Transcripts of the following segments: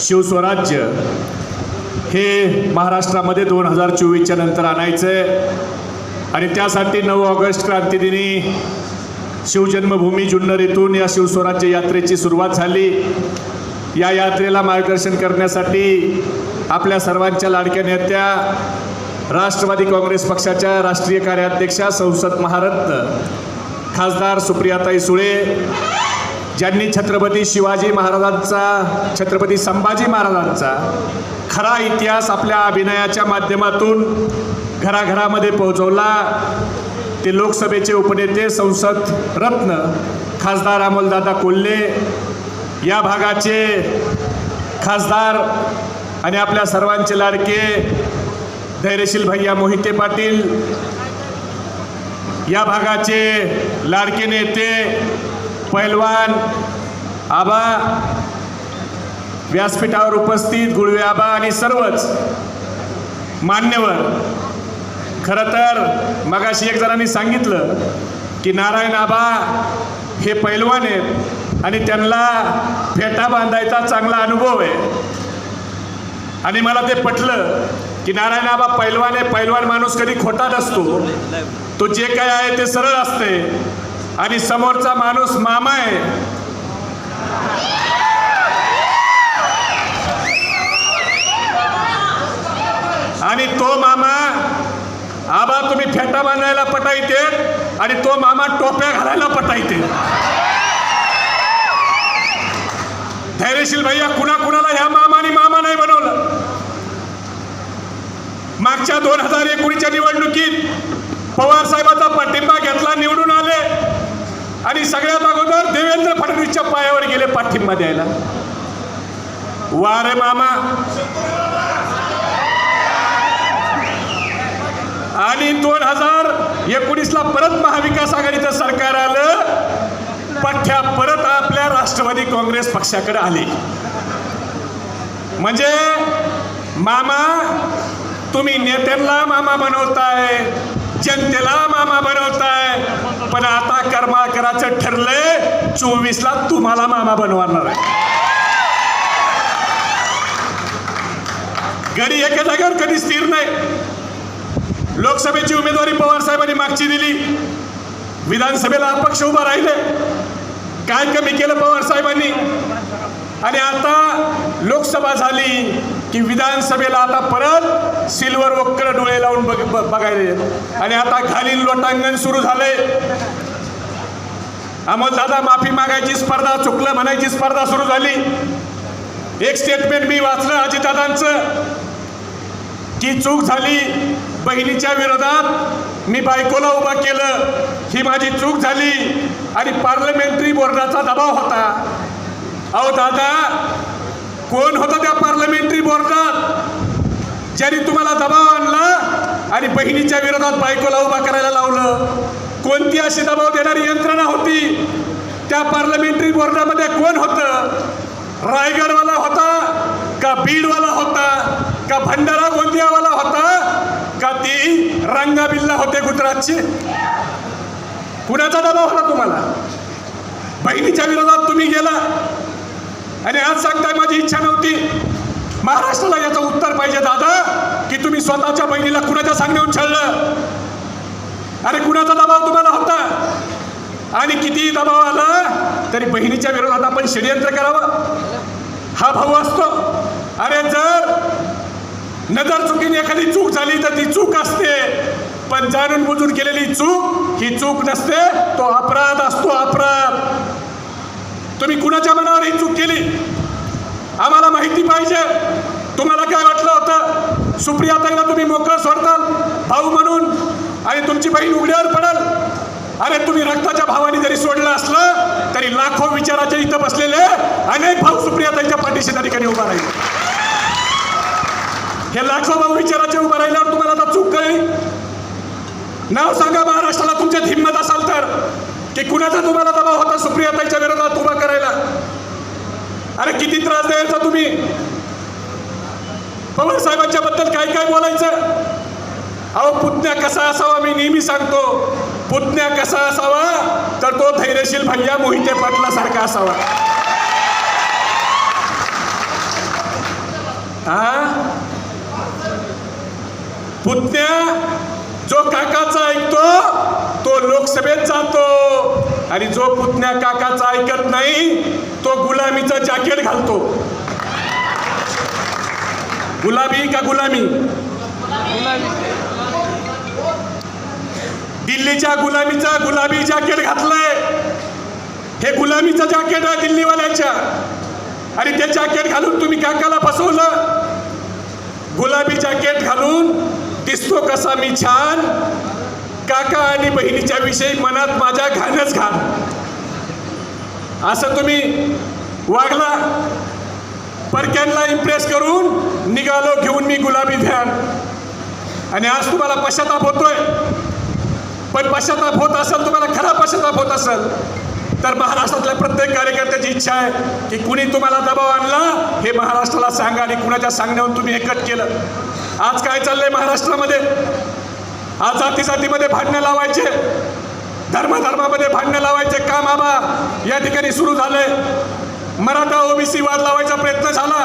शिवस्वराज्य हे महाराष्ट्रामध्ये दोन हजार चोवीसच्या नंतर आणायचं आहे. आणि त्यासाठी नऊ ऑगस्ट क्रांतीदिनी शिवजन्मभूमी जुन्नर येथून या शिवस्वराज्य यात्रेची सुरुवात झाली. या यात्रेला मार्गदर्शन करण्यासाठी आपल्या सर्वांच्या लाडक्या नेत्या राष्ट्रवादी काँग्रेस पक्षाच्या राष्ट्रीय कार्याध्यक्षा संसद महारत्न खासदार सुप्रियाताई सुळे ज्यांनी छत्रपती शिवाजी महाराजांचा छत्रपती संभाजी महाराजांचा खरा इतिहास आपल्या अभिनयाच्या माध्यमातून घराघरामध्ये पोहोचवला ते लोकसभेचे उपनेते संसद रत्न खासदार अमोलदादा कोल्हे या भागाचे खासदार आणि आपल्या सर्वांचे लाडके धैर्यशील भैया मोहिते पाटील या भागाचे लाडके नेते पैलवान आबा व्यासपीठावर उपस्थित गुळवे आबा आणि सर्वच मान्यवर. खरं तर मगाशी एक जणांनी सांगितलं की नारायण आबा हे पैलवान आहेत आणि त्यांना फेटा बांधायचा चांगला अनुभव आहे. आणि मला ते पटलं की नारायण आबा पैलवान आहे पैलवान माणूस कधी खोटा नसतो तो जे काय आहे ते सरळ असते. आणि समोरचा माणूस मामा आहे. आणि तो मामा आबा तुम्ही फेटा बांधायला पटायते आणि तो मामा टोप्या घालायला पटायते धैर्यशील भैया कुणा कुणाला ह्या मामाने मामा नाही बनवलं? मागच्या दोन हजार एकोणीसच्या निवडणुकीत पवार साहेबांचा पाठिंबा घेतला निवडून आणि सगळ्यात अगोदर देवेंद्र फडणवीसच्या पायावर गेले पाठिंबा द्यायला. वारे मामा. आणि दोन हजार एकोणीसला परत महाविकास आघाडीचं सरकार आलं पठ्या परत आपल्या राष्ट्रवादी काँग्रेस पक्षाकडे आली. म्हणजे मामा तुम्ही नेत्यांना मामा बनवताय. जनतेला मामा बनवताय. पण आता कर्माकराचं ठरलंय चोवीसला तुम्हाला मामा बनवणार आहे. घरी एका जागेवर कधी स्थिर नाही. लोकसभेची उमेदवारी पवार साहेबांनी मागची दिली. विधानसभेला अपक्ष उभा राहिले काय कमी केलं पवार साहेबांनी? आणि आता लोकसभा झाली. की विधानसभेला आता परत सिल्वर वक्र डोळे लावून बघ ब- बघायले. आणि आता खालील लोटांगण सुरू झालंय. दादा माफी मागायची स्पर्धा चुकलं म्हणायची स्पर्धा सुरू झाली. एक स्टेटमेंट मी वाचलं अजितदादांचं की चूक झाली बहिणीच्या विरोधात. मी बायकोला उभा केलं ही माझी चूक झाली. आणि पार्लमेंटरी बोर्डाचा दबाव होता. अहो दादा कोण होतं त्या पार्लमेंटरी बोर्डात ज्यांनी तुम्हाला दबाव आणला आणि बहिणीच्या विरोधात बायकोला उभा करायला लावलं. कोणती अशी दबाव देणारी यंत्रणा होती? त्या पार्लमेंटरी बोर्डामध्ये कोण होतं? रायगडवाला होता का बीडवाला होता? का भंडारा गोंदियावाला होता? का ती रंगाबिल्ला होते गुजरातचे? कुणाचा दबाव होता तुम्हाला? बहिणीच्या विरोधात तुम्ही गेला. आणि आज सांगताय माझी इच्छा नव्हती. महाराष्ट्राला याचं उत्तर पाहिजे दादा की तुम्ही स्वतःच्या बहिणीला कुणाच्या सांगण्याहून छळलं? अरे कुणाचा दबाव तुम्हाला होता? आणि कितीही दबाव आला तरी बहिणीच्या विरोधात आपण षडयंत्र करावं. हा भाऊ असतो. अरे जर नजर चुकीने एखादी चूक झाली तर ती चूक असते. पण जाणून बुजून केलेली चूक ही चूक नसते तो अपराध असतो अपराध. तुम्ही कुणाच्या मनावर ही चूक केली? आम्हाला माहिती पाहिजे. तुम्हाला काय वाटलं होतं? सुप्रियाताईला तुम्ही मोकळं सोडताल भाऊ म्हणून आणि तुमची बहीण उघड्यावर पडाल. अरे तुम्ही रक्ताच्या भावाने जरी सोडलं असलं तरी लाखो विचाराच्या इथं बसलेले अनेक भाऊ सुप्रियाताईच्या पाठीशी त्या ठिकाणी उभा राहील. हे लाखो भाऊ विचाराचे उभा राहिल्यावर तुम्हाला आता चूक कळली. नाव सांगा महाराष्ट्राला तुमच्यात हिंमत असाल तर. की कुणाचा तुम्हाला दबाव होता सुप्रियाताईच्या विरोधात उभा अरे किती त्रास द्यायचा तुम्ही? पवार साहेबांच्या बद्दल काय काय बोलायचं? अहो पुतण्या कसा असावा मी नेहमी सांगतो. पुतण्या कसा असावा तर तो धैर्यशील भैया मोहिते पाटलासारखा असावा. हा पुतण्या जो काकाचा ऐकतो तो लोकसभेत जातो. आणि जो पुतण्या काकाचा ऐकत नाही तो गुलामीचं जॅकेट घालतो. गुलाबी का गुलामी? दिल्लीच्या गुलामीचा गुलाबी जॅकेट घातलंय. हे गुलामीचं जॅकेट आहे दिल्लीवाल्यांच्या. आणि ते जॅकेट घालून तुम्ही काकाला फसवलं. गुलाबी जॅकेट घालून दिसतो कसा मी छान. काका आणि बहिणीच्या विषयी मनात माझ्या घाणच घाण असं तुम्ही वागला परक्यांना इम्प्रेस करून निघालो घेऊन मी गुलाबी ध्यान. आणि आज तुम्हाला पश्चाताप होतोय. पण पश्चाताप होत असेल तुम्हाला खरा पश्चाताप होत असेल तर महाराष्ट्रातल्या प्रत्येक कार्यकर्त्याची इच्छा आहे की कुणी तुम्हाला दबाव आणला हे महाराष्ट्राला सांगा आणि कुणाच्या सांगण्यावर तुम्ही हे कट केलं. आज काय चाललंय महाराष्ट्रामध्ये? आज जातीजातीमध्ये भांडणं लावायचे. धर्मधर्मामध्ये भांडणं लावायचे. काम आबा या ठिकाणी सुरू झाले. मराठा ओबीसी वाद लावायचा प्रयत्न झाला.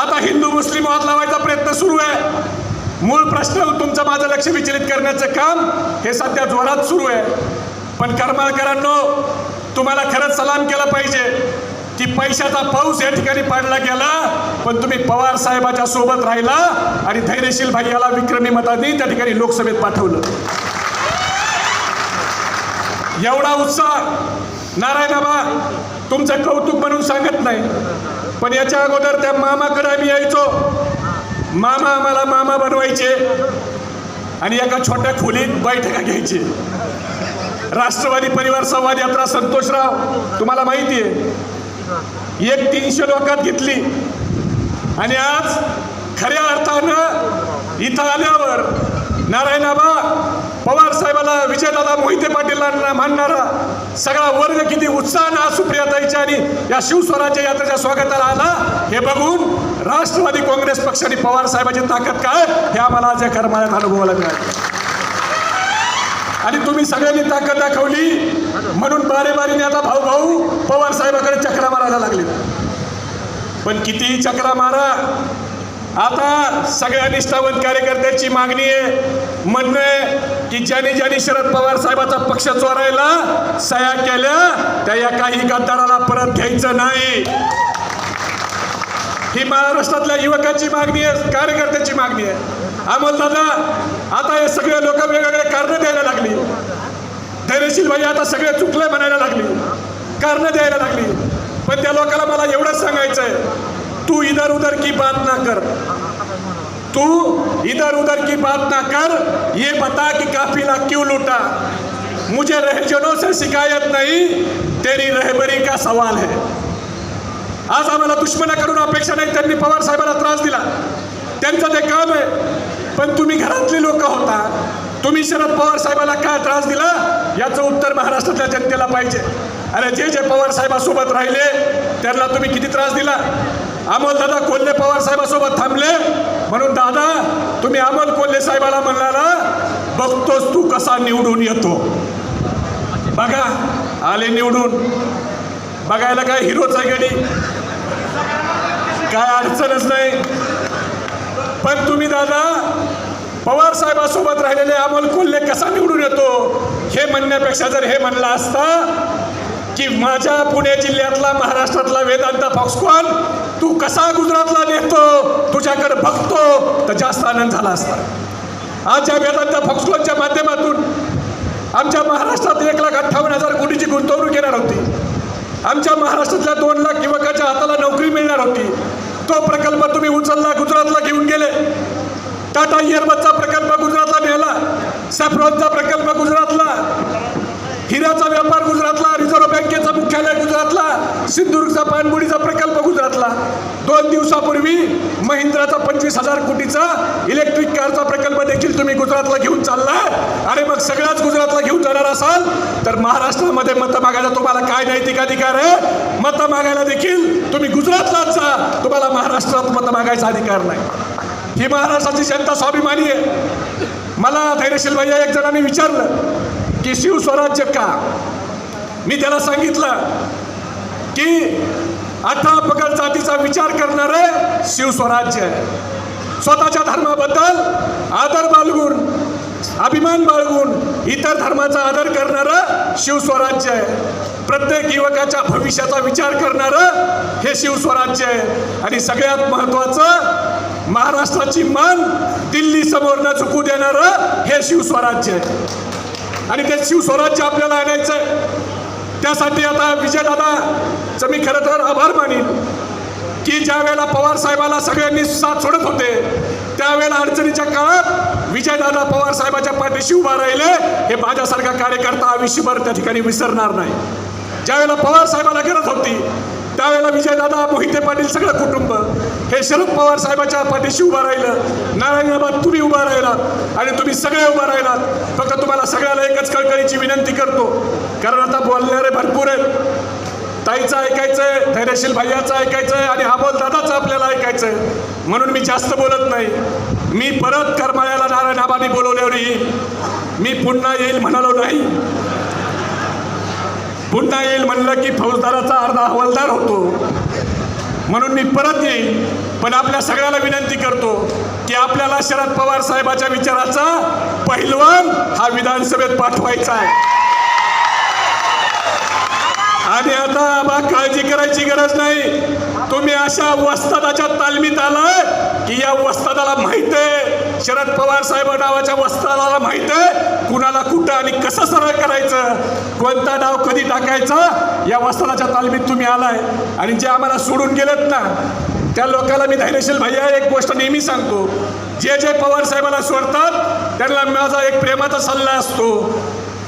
आता हिंदू मुस्लिम वाद लावायचा प्रयत्न सुरू आहे. मूळ प्रश्न तुमचं माझं लक्ष विचलित करण्याचं काम हे सध्या जोरात सुरू आहे. पण करमाळकरांनो तुम्हाला खरंच सलाम केला पाहिजे. की पैशाचा पाऊस या ठिकाणी पाडला गेला पण तुम्ही पवार साहेबाच्या सोबत राहिला आणि धैर्यशील भाई याला विक्रमी मतांनी त्या ठिकाणी लोकसभेत पाठवलं. एवढा उत्साह. नारायणाबा तुमचं कौतुक म्हणून सांगत नाही पण याच्या अगोदर त्या मामाकडे आम्ही यायचो. मामा आम्हाला मामा बनवायचे आणि एका छोट्या खोलीत बैठका घ्यायचे. राष्ट्रवादी परिवार संवाद यात्रा संतोषराव तुम्हाला माहिती आहे एक तीनशे लोकात घेतली. आणि आज खऱ्या अर्थानं इथं आल्यावर नारायणाबा पवार साहेबाला विजयदादा मोहिते पाटीलांना मानणारा सगळा वर्ग किती उत्साहानं आज सुप्रियाताईच्या आणि या शिवस्वराज्य यात्रेच्या स्वागताला आला हे बघून राष्ट्रवादी काँग्रेस पक्षाने पवार साहेबाची ताकद काय हे आम्हाला आज या करमाळ्यात अनुभवायला मिळालं. आणि तुम्ही सगळ्यांनी ताकद दाखवली. म्हणून बारे बारीने आता भाऊ भाऊ पवार साहेबाकडे चक्रा मारायला लागले. पण कितीही चक्रा मारा आता सगळ्या निष्ठावंत कार्यकर्त्यांची मागणी आहे. म्हणणं आहे की ज्याने ज्याने शरद पवार साहेबाचा पक्ष चोरायला सह्या केल्या त्या या काही गद्दाराला परत घ्यायचं नाही. ही महाराष्ट्रातल्या युवकांची मागणी आहे कार्यकर्त्याची मागणी आहे. दादा आता हे सगळे लोक वेगवेगळे कारणं द्यायला लागली. धैर्यशील भाई आता सगळे चुकले म्हणायला लागली. कारणं द्यायला लागली. पण त्या लोकांना मला एवढंच सांगायचं आहे तू इधर उधर की बात ना कर. तू इधर उधर की बात ना कर ये बता कि काफिला क्यों लूटा? मुझे रहजनों से शिकायत नहीं तेरी रहबरी का सवाल है। आज आम्हाला दुश्मनाकडून अपेक्षा नाही त्यांनी पवार साहेबांना त्रास दिला. त्यांचं ते काम आहे पण तुम्ही घरातले लोक होता. तुम्ही शरद पवार साहेबाला काय त्रास दिला? याचं उत्तर महाराष्ट्रातल्या जनतेला पाहिजे. अरे जे जे पवार साहेबासोबत राहिले त्यांना तुम्ही किती त्रास दिला? अमोल दादा कोल्हे पवार साहेबासोबत थांबले. म्हणून दादा तुम्ही अमोल कोल्हे साहेबाला म्हणाला बघतोस तू कसा निवडून येतो. बघा आले निवडून. बघायला काय हिरोचा गडी काय अडचणच नाही. पण तुम्ही दादा पवार साहेबासोबत राहिलेले अमोल कोल्हे कसा निवडून येतो? हे म्हणण्यापेक्षा जर हे म्हणलं असता की माझ्या पुणे जिल्ह्यातला महाराष्ट्रातला वेदांत फॉक्सकॉन तू कसा गुजरातला नेतो? तुझ्याकडे बघतो तर जास्त आनंद झाला असता. आज या वेदांत फॉक्सकॉनच्या माध्यमातून आमच्या महाराष्ट्रात एक लाख अठ्ठावन्न हजार कोटीची गुंतवणूक येणार होती. आमच्या महाराष्ट्रातल्या दोन लाख युवकाच्या हाताला नोकरी मिळणार होती. तो प्रकल्प तुम्ही उचलला गुजरातला घेऊन गेले. टाटा इयरबसचा प्रकल्प गुजरातला नेला सॅफ्रॉनचा प्रकल्प गुजरातला हिराचा व्यापार गुजरातला मुख्यालय गुजरातला सिंधुदुर्गचा पाणबुडीचा प्रकल्प गुजरातला. दोन दिवसापूर्वी महिंद्राचा पंचवीस हजार कोटीचा इलेक्ट्रिक कारचा प्रकल्प देखील तुम्ही गुजरातला घेऊन चालला. अरे मग सगळ्याच गुजरातला घेऊन जाणार असाल तर महाराष्ट्रामध्ये मतं मागायला तुम्हाला काय नैतिक अधिकार आहे? मतं मागायला देखील तुम्ही गुजरातलाच जा. तुम्हाला महाराष्ट्रात मतं मागायचा अधिकार नाही. ही महाराष्ट्राची जनता स्वाभिमानी आहे. मला धैर्यशील भैया एक जणांनी विचारलं की शिवस्वराज्य का? मी त्याला सांगितलं की अठरा पगड जातीचा विचार करणारं शिवस्वराज्य आहे. स्वतःच्या धर्माबद्दल आदर बाळगून अभिमान बाळगून इतर धर्माचा आदर करणारं शिवस्वराज्य आहे. प्रत्येक युवकाच्या भविष्याचा विचार करणारं हे शिवस्वराज्य आहे. आणि सगळ्यात महत्त्वाचं महाराष्ट्राची मान दिल्ली समोर न चुकू देणारं हे शिवस्वराज्य आहे. आणि ते शिवस्वराज्य आपल्याला आणायचं आहे त्यासाठी आता विजयदादाचं मी खरं तर आभार मानीन की ज्या वेळेला पवार साहेबाला सगळ्यांनी साथ सोडत होते त्यावेळेला अडचणीच्या काळात विजयदादा पवार साहेबाच्या पाठीशी उभा राहिले. हे माझ्यासारखा कार्यकर्ता आयुष्यभर त्या ठिकाणी विसरणार नाही. ज्यावेळेला पवार साहेबाला गरज होती त्यावेळेला विजयदादा मोहिते पाटील सगळं कुटुंब हे शरद पवार साहेबाच्या पाठीशी उभं राहिलं. नारायणाबाद तुम्ही उभा राहिलात आणि तुम्ही सगळे उभा राहिलात. फक्त तुम्हाला सगळ्याला एकच कळकळीची विनंती करतो कारण आता बोलणारे भरपूर आहेत. ताईचं ऐकायचंय धैर्यशील भैयाचं ऐकायचंय आणि हा बोल दादाचं आपल्याला ऐकायचंय. म्हणून मी जास्त बोलत नाही. मी परत करमाळ्याला नारायण आबानी बोलवल्यावरही मी पुन्हा येईल म्हणालो नाही. पुन्हा येईल म्हणलं की फौजदाराचा अर्धा हवालदार होतो. म्हणून मी परत येईल पण आपल्या सगळ्याला विनंती करतो की आपल्याला शरद पवार साहेबाच्या विचाराचा पहिलवान हा विधानसभेत पाठवायचा आहे. आणि आता बा काळजी करायची गरज नाही. तुम्ही अशा वस्तादाच्या तालमीत आलाय की या वस्तादाला माहीत आहे. शरद पवार साहेब नावाच्या वस्तादाला माहीत आहे. कुणाला कुठं आणि कसं सरळ करायचं? कोणता डाव कधी टाकायचा? या वस्तादाच्या तालमीत तुम्ही आलाय. आणि जे आम्हाला सोडून गेलेत ना त्या लोकांना मी धैर्यशील भैया एक गोष्ट नेहमी सांगतो. जे जे पवार साहेबाला सोडतात त्यांना माझा एक प्रेमाचा सल्ला असतो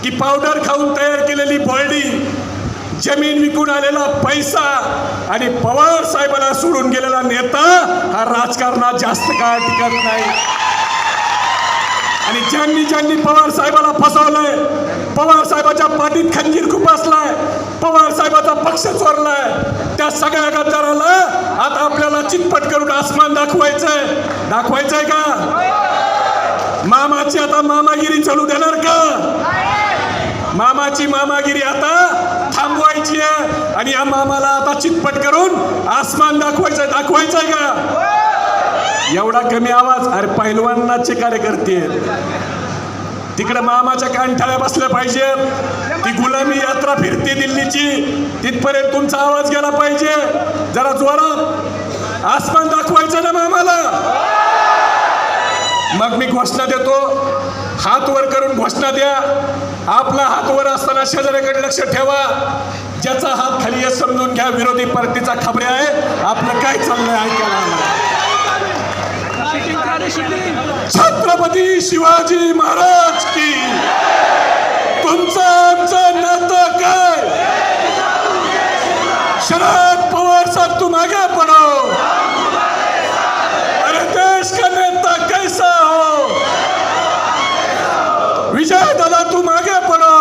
की पावडर खाऊन तयार केलेली बॉडी जमीन विकून आलेला पैसा आणि पवार साहेबाला सोडून गेलेला नेता हा राजकारणात जास्त काळ टिकत नाही. आणि ज्यांनी ज्यांनी पवार साहेबाला फसवलंय पवार साहेबाच्या पाठीत खंजीर खुपासलाय पवार साहेबाचा पक्ष चोरलाय त्या सगळ्या गद्दाराला आता आपल्याला चितपट करून आसमान दाखवायचंय. दाखवायचंय का? मामाची आता मामागिरी चालू देणार का? मामाची मामागिरी आता थांबवायची आहे. आणि या मामाला आता चितपट करून आसमान दाखवायचं दाखवायचंय का? एवढा कमी आवाज अरे पैलवानाचे कार्यकर्ते आहेत. तिकडे मामाच्या कानठाळ्या बसल्या पाहिजेत ती गुलामी यात्रा फिरते दिल्लीची. तिथपर्यंत तुमचा आवाज गेला पाहिजे. जरा जोरात. आसमान दाखवायचं ना मामाला? मग मी घोषणा देतो हात वर करून घोषणा द्या. आपला हात वर असताना शेजाऱ्याकडे लक्ष ठेवा. ज्याचा हात खाली आहे समजून घ्या. विरोधी पार्टीचा खबरे आहे आपलं काय चाललंय ऐकायला छत्रपती शिवाजी महाराज की. तुमचं आमचं नातं काय? शरद पवार साहब तू मागे पडो. अरे देश का नेता कैसा हो? विजय दादा तू मागे पडो.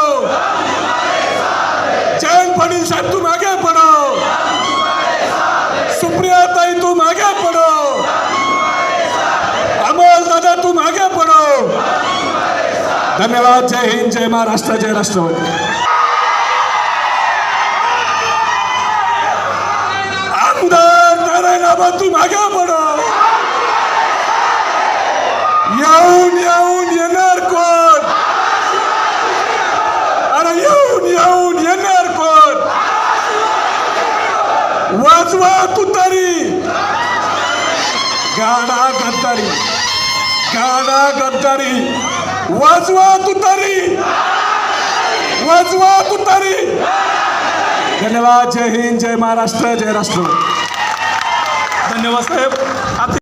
जयंत पाटील साहेब तू मागे पडो. सुप्रिया ताई तू मागे पडो. अमोल दादा तू मागे पडो. धन्यवाद जय हिंद जय महाराष्ट्र जय राष्ट्रवादी. तू मागे पडो. येऊन येऊन. तुतारी. वाजवा तुतारी. वाजवा तुतारी. धन्यवाद. जय हिंद जय महाराष्ट्र जय राष्ट्र धन्यवाद साहेब.